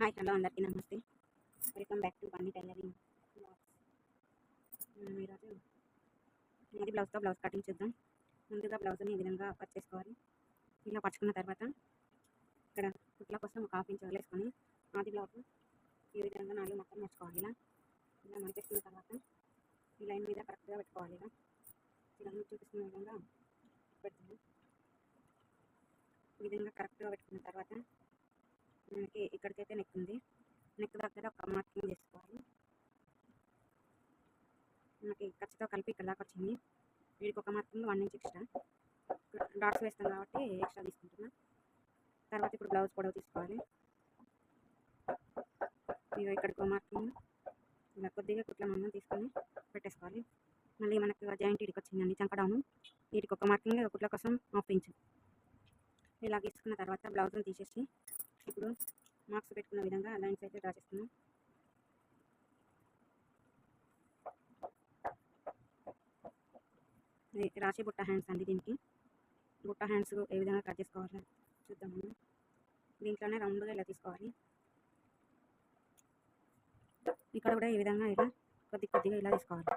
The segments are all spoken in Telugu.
హాయ్ హలో అందరికీ నమస్తే. Welcome back to Bunny tailoring ఈరోజు ఇది బ్లౌజ్తో బ్లౌజ్ కటింగ్ చూద్దాం. ముందుగా బ్లౌజ్ని ఈ విధంగా కట్ చేసుకోవాలి ఇలా పరుచుకున్న తర్వాత ఇక్కడ కుట్ల కోసం ఒక హాఫ్ ఇంచ్ వదిలేసుకొని ఆది బ్లౌజ్ ఈ విధంగా నాలుగు మొక్కలు మర్చుకోవాలి. ఇలా ఇలా మర్చేసుకున్న తర్వాత ఈ లైన్ మీద కరెక్ట్గా పెట్టుకోవాలి. ఇలా ఇలా చూపిస్తున్న విధంగా పెడుతుంది ఈ విధంగా కరెక్ట్గా పెట్టుకున్న తర్వాత మనకి ఇక్కడికైతే నెక్ ఉంది. నెక్ దగ్గర ఒక మార్కింగ్ చేసుకోవాలి మనకి ఖర్చుతో కలిపి ఇక్కడ దాకా వచ్చింది. వీడికి ఒక marking one inch extra dots వేస్తాం కాబట్టి ఎక్స్ట్రా తీసుకుంటున్నా. తర్వాత ఇప్పుడు బ్లౌజ్ పొడవు తీసుకోవాలి. ఇక ఇక్కడికి ఒక మార్కింగ్ ఇలా కొద్దిగా కుట్ల మనం తీసుకొని పెట్టేసుకోవాలి. మళ్ళీ మనకి జాయింట్ ఇడికి వచ్చిందండి చంకడౌను వీటికి ఒక మార్కింగ్ కుట్ల కోసం హాఫ్ ఇంచ్ ఇలా తీసుకున్న తర్వాత బ్లౌజ్ని తీసేసి ఇప్పుడు మార్క్స్ పెట్టుకున్న విధంగా లైన్స్ అయితే డ్రా చేస్తున్నాం. రాశి బుట్ట హ్యాండ్స్ అండి దీనికి. బుట్ట హ్యాండ్స్ ఏ విధంగా కట్ చేసుకోవాలో చూద్దాము దీంట్లోనే రౌండ్గా ఇలా తీసుకోవాలి. ఇక్కడ కూడా ఈ విధంగా ఇలా కొద్ది కొద్దిగా ఇలా తీసుకోవాలి.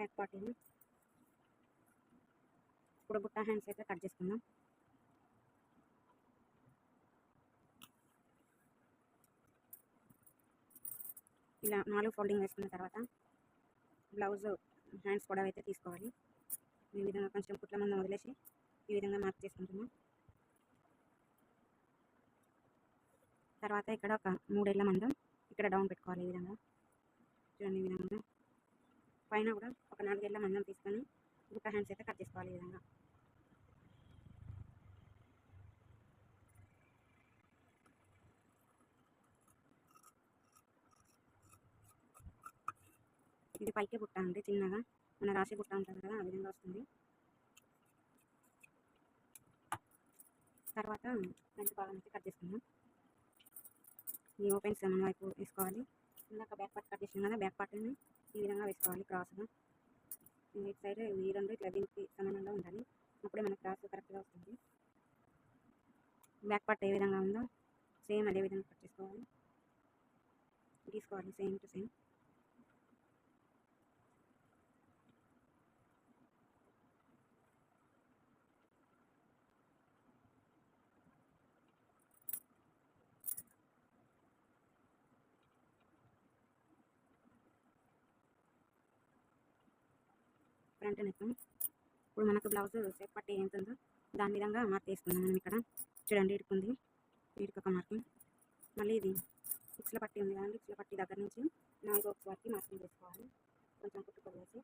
బ్యాక్ పార్టీని ఇప్పుడు బుట్ట హ్యాండ్స్ అయితే కట్ చేసుకుందాం. ఇలా నాలుగు ఫోల్డింగ్ వేసుకున్న తర్వాత బ్లౌజ్ హ్యాండ్స్ కూడా అయితే తీసుకోవాలి. ఈ విధంగా కొంచెం కుట్ల మందం వదిలేసి ఈ విధంగా మార్క్ చేసుకుంటున్నాం. తర్వాత ఇక్కడ ఒక మూడేళ్ళ మందం ఇక్కడ డౌన్ పెట్టుకోవాలి ఈ విధంగా. చూడండి ఈ విధంగా. పైన కూడా ఒక నాలుగేళ్ళ మందం తీసుకొని బుట్ట హ్యాండ్స్ అయితే కట్ చేసుకోవాలి ఈ విధంగా. ఇది పైకి బుట్ట అండి చిన్నగా. మన రాశి బుట్ట ఉంటుంది కదా ఆ విధంగా వస్తుంది. తర్వాత ఫ్రంట్ భాగం అయితే కట్ చేసుకుందాం. ఈ ఓపెన్స్ మన వైపు వేసుకోవాలి. ఇందాక బ్యాక్ పార్ట్ కట్ చేసాం కదా బ్యాక్ పార్ట్ని ఈ విధంగా వేసుకోవాలి క్రాస్గా. ఇటు సైడ్ ఈ రెండు ఇట్లా దీనికి సమానంగా ఉండాలి. అప్పుడే మనకు క్రాస్ కరెక్ట్గా వస్తుంది. బ్యాక్ పార్ట్ ఏ విధంగా ఉందో సేమ్ అదే విధంగా కట్ చేసుకోవాలి. తీసుకోవాలి same to same front neck ఇప్పుడు మనకు బ్లౌజ్ సేఫ్ పట్టి ఎంత ఉందో దాని విధంగా మార్క్ వేసుకుందాం మనం ఇక్కడ. చూడండి ఇడుకుంది వీడికి ఒక మార్కింగ్ మళ్ళీ ఇది ఫిక్స్ల పట్టి ఉంది కదండి. ఫిక్స్ల పట్టి దగ్గర నుంచి నాలుగు ఒక వరకు మార్కింగ్ చేసుకోవాలి. కొంచెం కుట్టుకోవేసి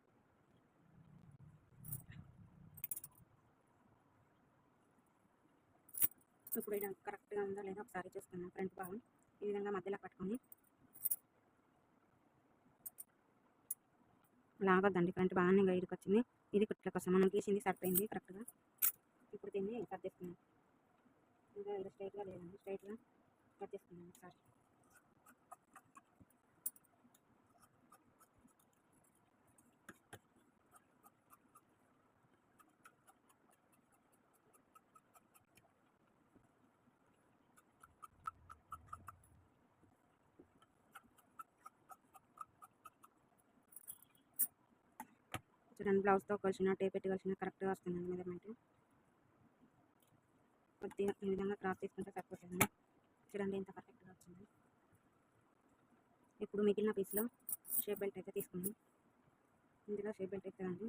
ఇప్పుడు ఇది కరెక్ట్గా ఉందో లేదో ఒకసారి చూసుకుందాం. ఫ్రంట్ భాగం ఈ విధంగా మధ్యలో పట్టుకొని లాగొద్దండి. కరెంట్ బాగానే గైడ్కి వచ్చింది ఇది కుట్ల కోసం మనం తీసింది సరిపోయింది కరెక్ట్గా. ఇప్పుడు దీన్ని కట్ చేసుకున్నాం ఇంకా ఇలా స్ట్రైట్గా లేదండి. స్ట్రైట్గా కట్ చేసుకున్నాం ఒకసారి. చూడండి బ్లౌజ్తో కలిసిన టేప్ పెట్టి కలిసిన కరెక్ట్గా వస్తుందండి మెజర్మెంట్ కొద్దిగా ఈ విధంగా క్రాస్ తీసుకుంటే సరిపోతుంది చూడండి ఇంత పర్ఫెక్ట్గా వచ్చింది. ఇప్పుడు మిగిలిన పీస్లో షేప్ బెల్ట్ అయితే తీసుకుందాం. ఇందులో షేప్ బెల్ట్ అవుతుందండి